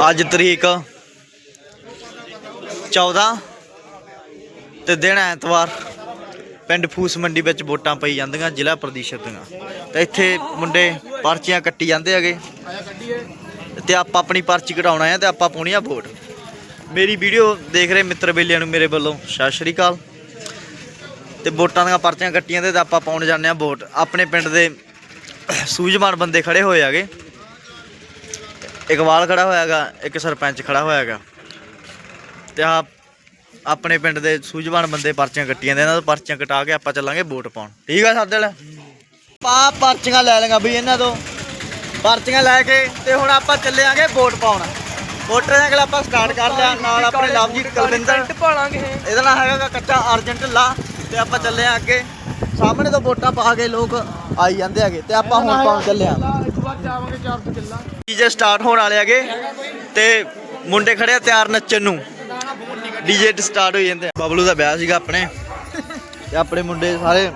ਅੱਜ ਤਰੀਕ 14 ਤੇ ਦਿਨ ਐਤਵਾਰ ਪਿੰਡ ਫੂਸ ਮੰਡੀ ਵਿੱਚ ਵੋਟਾਂ ਪਈ ਜਾਂਦੀਆਂ, ਜ਼ਿਲ੍ਹਾ ਪ੍ਰਦੀਸ਼ਤ ਦੀਆਂ। ਤੇ ਇੱਥੇ ਮੁੰਡੇ ਪਰਚੀਆਂ ਕੱਟੀ ਜਾਂਦੇ ਹੈਗੇ। ਤੇ ਆਪਾਂ ਆਪਣੀ ਪਰਚੀ ਕਢਾਉਣਾ ਹੈ ਤੇ ਆਪਾਂ ਪਾਉਣੀ ਆ ਵੋਟ। ਮੇਰੀ ਵੀਡੀਓ ਦੇਖ ਰਹੇ ਮਿੱਤਰ ਬੇਲੀਆਂ ਨੂੰ ਮੇਰੇ ਵੱਲੋਂ। ਸਤਿ ਸ਼੍ਰੀ ਅਕਾਲ। ਤੇ ਵੋਟਾਂ ਦੀਆਂ ਪਰਚੀਆਂ ਕੱਟੀਆਂ ਤੇ ਆਪਾਂ ਪਾਉਣ ਜਾਂਦੇ ਆ ਵੋਟ। ਆਪਣੇ ਪਿੰਡ ਦੇ ਸੂਝਵਾਨ ਬੰਦੇ ਖੜੇ ਹੋਏ ਹੈਗੇ ਇਕਬਾਲ ਖੜਾ ਹੋਇਆਗਾ ਇੱਕ ਸਰਪੰਚ ਖੜਾ ਹੋਇਆਗਾ। ਤੇ ਆ ਆਪਣੇ ਪਿੰਡ ਦੇ ਸੂਝਵਾਨ ਬੰਦੇ ਪਰਚੀਆਂ ਕੱਟੀਆਂ ਦੇ ਇਹਨਾਂ ਤੋਂ ਪਰਚੀਆਂ ਕਟਾ ਕੇ ਆਪਾਂ ਚੱਲਾਂਗੇ ਵੋਟ ਪਾਉਣ। ਠੀਕ ਆ ਸਾਡੇ ਵਾਲਾ? ਪਾ ਪਰਚੀਆਂ ਲੈ ਲਈਆਂ ਬਈ ਇਹਨਾਂ ਤੋਂ। ਪਰਚੀਆਂ ਲੈ ਕੇ ਤੇ ਹੁਣ ਆਪਾਂ ਚੱਲਿਆਂਗੇ ਵੋਟ ਪਾਉਣ। ਵੋਟਰ ਦੇ ਕੋਲ ਆਪਾਂ ਸਟਾਰਟ ਕਰ ਲਿਆ ਨਾਲ ਆਪਣੇ ਲਵਜੀਤ ਕੁਲਵਿੰਦਰ। ਇਹਦਾ ਨਾਂ ਹੈਗਾ ਕੱਚਾ ਅਰਜੈਂਟ ਲਾ ਤੇ ਆਪਾਂ ਚੱਲੇ ਆ ਅੱਗੇ। ਸਾਹਮਣੇ ਤੋਂ ਵੋਟਾਂ ਪਾ ਕੇ ਲੋਕ ਆਈ ਜਾਂਦੇ ਹੈਗੇ ਤੇ ਆਪਾਂ ਹੁਣ ਪਾਉਣ ਚੱਲੇ ਆ। ਇਸ ਵਾਰ ਜਾਵਾਂਗੇ 4 ਤੋਂ ਕਿੱਲਾ। ਡੀਜੇ ਸਟਾਰਟ ਹੋਣ ਵਾਲੇ ਹੈਗੇ ਤੇ ਮੁੰਡੇ ਖੜੇ ਆ ਤਿਆਰ ਨੱਚਣ ਨੂੰ। ਡੀਜੇ ਸਟਾਰਟ ਹੋ ਜਾਂਦੇ ਆ। ਬਬਲੂ ਦਾ ਵਿਆਹ ਸੀਗਾ ਆਪਣੇ। ਤੇ ਆਪਣੇ ਮੁੰਡੇ ਸਾਰੇ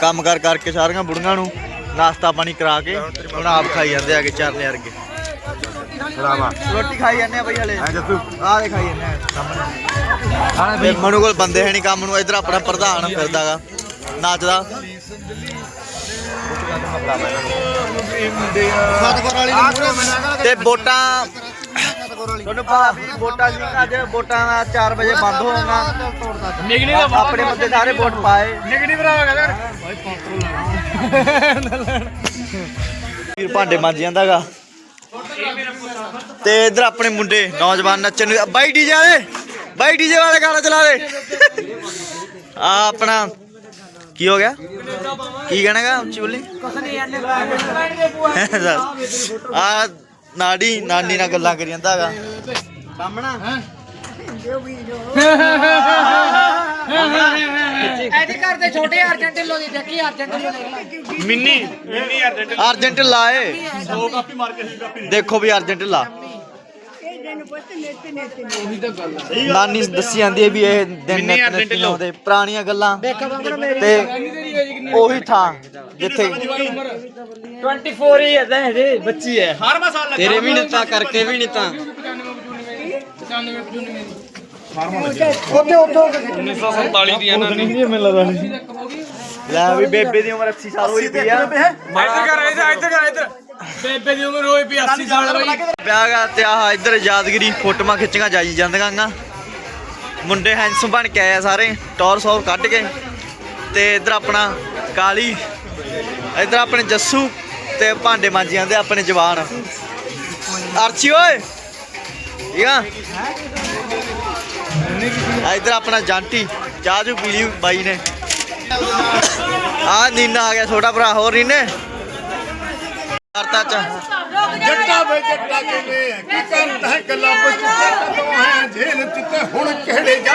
ਕੰਮ ਕਰ ਕਰਕੇ ਸਾਰੀਆਂ ਬੁੜੀਆਂ ਨੂੰ ਨਾਸ਼ਤਾ ਪਾਣੀ ਕਰਾ ਕੇ ਹੁਣ ਆਪ ਖਾਈ ਜਾਂਦੇ ਹੈਗੇ ਚਰਨੇ ਵਰਗੇ। ਰੋਟੀ ਖਾਈ ਜਾਂਦੇ ਆ ਬਈ ਹਲੇ। ਆਹ ਦੇ ਖਾਈ ਜਾਂਦੇ ਆ। ਸਾਹਮਣੇ ਤੇ ਮਨੂ ਕੋਲ ਬੰਦੇ ਹੈ ਨਹੀਂ ਕੰਮ ਨੂੰ ਇਧਰ ਆਪਣਾ ਪ੍ਰਧਾਨ ਫਿਰਦਾਗਾ ਨੱਚਦਾ। ਤੇ ਵੋਟਾਂ ਤੁਹਾਨੂੰ ਪਤਾ ਵੀ ਵੋਟਾਂ ਜੀ ਅੱਜ ਵੋਟਾਂ ਦਾ 4 ਵਜੇ ਬੰਦ ਹੋਊਗਾ ਨਿਗਣੀ ਆਪਣੇ ਬੰਦੇ ਸਾਰੇ ਵੋਟ ਪਾਏ। ਨਿਗਣੀ ਭਰਾਵਾ ਕਹਿੰਦਾ ਵੀਰ ਭਾਂਡੇ ਮਾਂਜ ਜਾਂਦਾਗਾ। ਤੇ ਇਧਰ ਆਪਣੇ ਮੁੰਡੇ ਨੌਜਵਾਨ ਨੱਚਣ ਬਾਈ ਡੀਜੇ ਵਾਲੇ ਬਾਈ ਡੀਜੇ ਵਾਲੇ ਗਾਣਾ ਚਲਾ ਦੇ। ਆ ਆਪਣਾ ਕੀ ਹੋ ਗਿਆ? ਕੀ ਕਹਿਣਾਗਾ ਉੱਚੀ ਬੋਲੀ? ਆ ਨਾੜੀ ਨਾਨੀ ਨਾਲ ਗੱਲਾਂ ਕਰੀ ਜਾਂਦਾਗਾ ਐਡੀ ਕਰਦੇ ਛੋਟੇ ਅਰਜੈਂਟਿਨ ਲੋ ਦੀ ਦੇਖੀ ਅਰਜੈਂਟਿਨ ਲੋ ਮਿੰਨੀ ਮਿੰਨੀ ਅਰਜੈਂਟ ਅਰਜੈਂਟ ਲਾਏ। ਦੇਖੋ ਵੀ ਨਾਨੀ ਦੱਸੀ ਜਾਂਦੀ ਹੈ ਵੀ ਇਹ ਦਿਨ ਨਿਤ ਲਓ। ਆਉਂਦੇ ਪੁਰਾਣੀਆਂ ਗੱਲਾਂ ਤੇ ਉਹੀ ਥਾਂ ਜਿੱਥੇ 24 ਹੀ ਹੈ ਤਾਂ ਇਹਦੇ ਬੱਚੀ ਹੈ ਹਰ ਮਸਾਲਾ ਲੱਗਾ ਤੇਰੇ ਵੀ ਨਿਤਾ ਕਰਕੇ ਵੀ ਨਿਤਾ 1947 ਦੀ ਇਹਨਾਂ ਨੇ ਲੈ ਵੀ ਬੇਬੇ ਦੀ ਉਮਰ 80 ਸਾਲ ਹੋਈ ਪਈ ਆ ਇੱਧਰ ਕਰ ਇੱਧਰ ਇੱਧਰ ਕਰ ਇੱਧਰ ਬੇਬੇ ਦੀ ਉਮਰ ਹੋਈ ਪਈ 80 ਸਾਲ ਬਈ ਵਿਆਹ ਗਾ ਤੇ ਆਹ ਇੱਧਰ ਯਾਦਗਰੀ ਫੋਟੋਆਂ ਖਿੱਚੀਆਂ ਜਾਈ ਜਾਂਦੀਆਂ ਗਾ। ਮੁੰਡੇ ਹੈਂਸਮ ਬਣ ਕੇ ਆਏ ਆ ਸਾਰੇ, ਟੌਰ ਸੌਰ ਕੱਢ ਕੇ। ਤੇ ਇੱਧਰ ਆਪਣਾ ਕਾਲੀ, ਇੱਧਰ ਆਪਣੇ ਜੱਸੂ ਤੇ ਭਾਂਡੇ ਮਾਂਜੀ ਜਾਂਦੇ ਆਪਣੇ ਜਵਾਨ। ਅਰਚੀ ਓਏ, ਠੀਕ ਆ? ਆ ਇੱਧਰ ਆਪਣਾ ਜਾਂਟੀ, ਚਾਹ ਚੂ ਪੀ ਲਈ ਬਾਈ ਨੇ। ਆ ਨੀਨਾ ਆ ਗਿਆ, ਛੋਟਾ ਭਰਾ, ਹੋਰ ਨੀਨੇ? ਕਰਤਾ ਚਾ। ਜੱਟਾ ਵੇ ਜੱਟਾ ਕਿਵੇਂ ਹੈ ਕੀ ਕਰਦਾ ਹੈ ਗੱਲਾਂ ਪੁੱਛਦਾ ਤੋਂ ਹੈ ਜੇਲ ਚ ਤੇ ਹੁਣ ਕਿਹੜੇ ਚ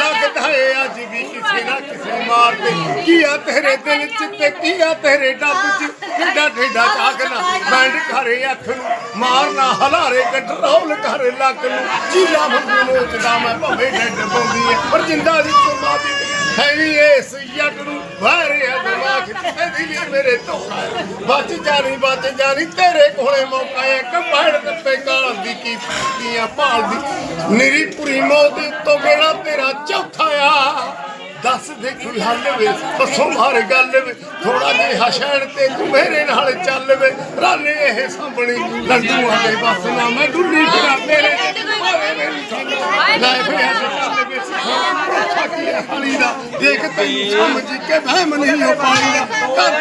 ਲੱਗਦਾ ਹੈ ਅੱਜ ਵੀ ਕਿਸੇ ਨਾ ਕਿਸੇ ਮਾਰ ਤੇ। ਕੀ ਆ ਤੇਰੇ ਦਿਲ ਚ ਤੇ ਕੀ ਆ ਤੇਰੇ ਡੱਬ ਚ? ਠੇਡਾ ਠੇਡਾ ਚਾਕਣਾ ਬੈਂਡ ਘਰੇ ਅੱਖ ਨੂੰ। ਮਾਰਨਾ ਹਲਾਰੇ ਕੰਟਰੋਲ ਕਰ ਲੱਕ ਨੂੰ। ਚੀਲਾ ਮੰਗੂ ਨੋਚਦਾ ਮੈਂ ਭਵੇਂ ਡੱਡ ਬੰਦੀ ਹੈ ਪਰ ਜਿੰਦਾ ਦੀ ਸਮਾਦੀ ਹੈ ਵੀ ਇਸ ਜੱਟ ਨੂੰ ਵਾਰਿਆ ਦਿਮਾਗ ਇਹਦੀ ਵੀ ਮੇਰੇ ਧੋਖਾ ਬਚ ਜਾਣੀ ਬਚ ਜਾਣੀ ਤੇਰੇ ਕੋਲੇ ਮੌਕਾ ਹੈ ਕੰਬੜ ਕੱਪੇ ਗਾਲ ਦੀ ਕੀ ਪੀਆਂ ਭਾਲਦੀ ਨਿਰੀ ਪੁਰੀ ਮੌਤ ਤੋਂ ਕਿਹੜਾ ਤੇਰਾ ਚੌਥਾ ਆ ਦੱਸ ਦੇ ਕੋਈ ਹੱਲ ਵੇ ਦੱਸੋ ਮਾਰ ਗੱਲ ਵੇ ਥੋੜਾ ਜਿਹਾ ਸ਼ਹਿਰ ਤੇ ਤੂੰ ਮੇਰੇ ਨਾਲ ਚੱਲ ਵੇ ਰਾਲੇ ਇਹ ਸਾਂਭਣੀ ਲੰਡੂਆਂ ਦੇ ਬਸ ਨਾ ਮੈਂ ਡੁੱਲੀ ਫਿਰਾਂ ਤੇਰੇ ਤੇ ਭਾਵੇਂ ਸੰਗ ਲੈ ਫਿਰਿਆ ਤੇ ਛਾਤੀ ਹਾਲੀ ਦਾ ਦੇਖ ਤੈਨੂੰ ਸਮਝ ਕੇ ਵਹਿਮ ਨਹੀਂ ਹੋ ਪਾਣੀ ਦਾ। ਕੰਦ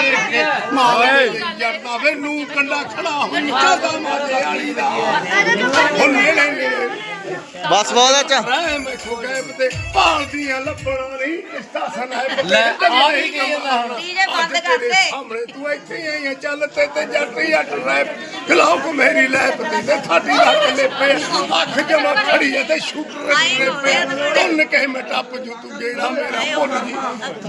ਦੇਖ ਕੇ ਮਾਰੇ ਜੱਟਾ ਵੇ ਨੂੰ ਕੰਡਾ ਖੜਾ ਹੋ ਚੱਲਦਾ ਮਾਜੇ ਵਾਲੀ ਦਾ। ਹੁਣ ਨੇੜੇ ਨੇੜੇ ਬਸ ਬਹੁਤ ਅੱਛਾ ਰਹਿ ਮੈਂ ਖੁਗੈਬ ਤੇ ਭਾਲਦੀਆਂ ਲੱਭਣਾ ਨਹੀਂ ਕਿਸਤਾ ਸਨਾਇ ਲੈ, ਆ ਹੀ ਗਈ ਜਾਂਦਾ ਹੁਣ। ਡੀਜੇ ਬੰਦ ਕਰ ਦੇ। ਸਾਹਮਣੇ ਤੂੰ ਇੱਥੇ ਹੀ ਆਈ ਆਂ, ਚੱਲ ਤੇ ਤੇ ਜੱਟ ਹੀ ਅੱਟ ਰੈਪ ਖਿਲਾਓ ਕੋ ਮੇਰੀ ਲੈਪ ਤੇ ਤੇ ਥਾਡੀ ਲੱਕ ਲੈ ਪੇ ਅੱਖ ਜਮਾ ਖੜੀ ਐ ਤੇ ਸ਼ੂਟਰ ਨੇ ਪੇ ਤੁੰਨ ਕਹਿ ਮੈਂ ਟੱਪ ਜੂ ਤੂੰ ਜਿਹੜਾ ਮੇਰਾ ਭੁੱਲ ਜੀ।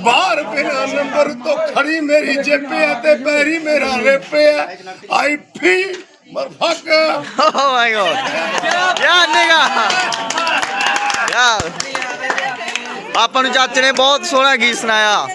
ਬਾਹਰ ਬਿਨਾ ਨੰਬਰ ਤੋਂ ਖੜੀ ਮੇਰੀ ਜੇਪੇ ਤੇ ਪੈਰੀ ਮੇਰਾ ਰੇਪੇ ਆਈ ਫੀ ਮਰਫਕ ਓ ਮਾਈ ਗॉड ਯਾ ਨਿਗਾ। ਯਾ। ਆਪਾਂ ਨੂੰ ਚਾਚੇ ਨੇ ਬਹੁਤ ਸੋਹਣਾ ਗੀਤ ਸੁਣਾਇਆ।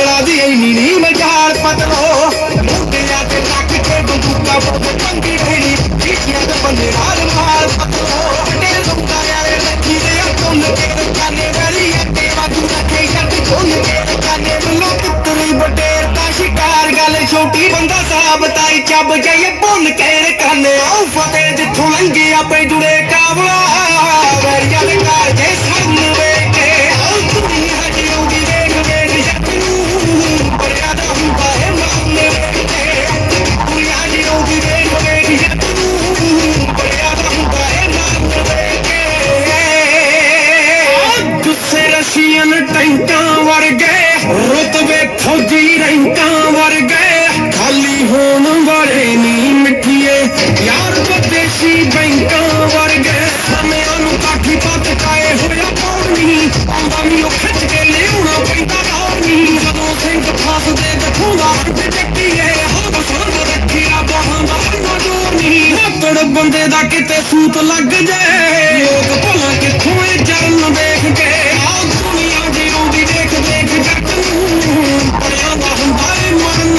ਜਿਹੜਾ ਦੀ ਨੀਰੀ ਮਝਾਰ ਪਤਲੋ ਮੁੰਡਿਆਂ ਤੇ ਲੱਕ ਤੇ ਬੰਦੂਕਾਂ ਬਹੁਤ ਪੰਗੀ ਢੇੜੀ ਤੇ ਬੰਦੇ ਨਾਲ ਮਾਰ ਪਤਲੋ ਤੇਰੇ ਲੋਕਾਂ ਵਾਲੇ ਲੱਗੀ ਦੇ ਤੁੰਨ ਕੇ ਦੁਕਾਨੇ ਵਾਲੀ ਅੱਤੇ ਵਾਧੂ ਰੱਖੇ ਛੱਡ ਤੁੰਨ ਕੇ ਦੁਕਾਨੇ ਵੱਲੋਂ ਪੁੱਤਰੀ ਬਟੇਰ ਦਾ ਸ਼ਿਕਾਰ। ਗੱਲ ਛੋਟੀ ਬੰਦਾ ਸਾਬ ਤਾਈ ਚੱਬ ਜਾਈਏ ਭੁੰਨ ਕੇ ਰਕਾਨੇ ਆਉ ਫਤਿਹ ਜਿੱਥੋਂ ਲੰਘਿਆ ਪੈ ਜੁੜੇ ਕਾਬਲਾ ਐਸੀਅਨ ਟੈਂਕਾਂ ਵਰਗੇ ਰਤਬੇ ਫੌਜੀ ਰੈਂਕਾਂ ਵਰਗੇ ਖਾਲੀ ਹੋਣ ਵਾਲੇ ਨਹੀਂ ਮਿੱਠੀਏ ਯਾਰ ਵਿਦੇਸ਼ੀ ਬੈਂਕਾਂ ਵਰਗੇ ਸਮਿਆਂ ਨੂੰ ਕਾਠੀ ਪੱਤ ਕਾਏ ਹੋਇਆ ਕੌਣ ਨਹੀਂ ਆਉਂਦਾ ਵੀ ਉਹ ਖਿੱਚ ਕੇ ਲਿਆਉਣਾ ਪੈਂਦਾ ਕੌਣ ਨਹੀਂ ਜਦੋਂ ਸਿੰਘ ਫਸਦੇ ਗੱਠੂਗਾ ਹੱਥ ਚੱਕੀਏ ਹੋ ਬਸਰ ਰੱਖਿਆ ਬਾਹਾਂ ਦਾ ਪੈਂਦਾ ਜੋਰ ਨਹੀਂ ਲੱਕੜ ਬੰਦੇ ਦਾ ਕਿਤੇ ਸੂਤ ਲੱਗ ਜੇ ਲੋਕ ਭਲਾ ਕਿੱਥੋਂ ਇਹ ਜਰਨ ਵੇਖ ਕੇ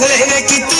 ছেলে কি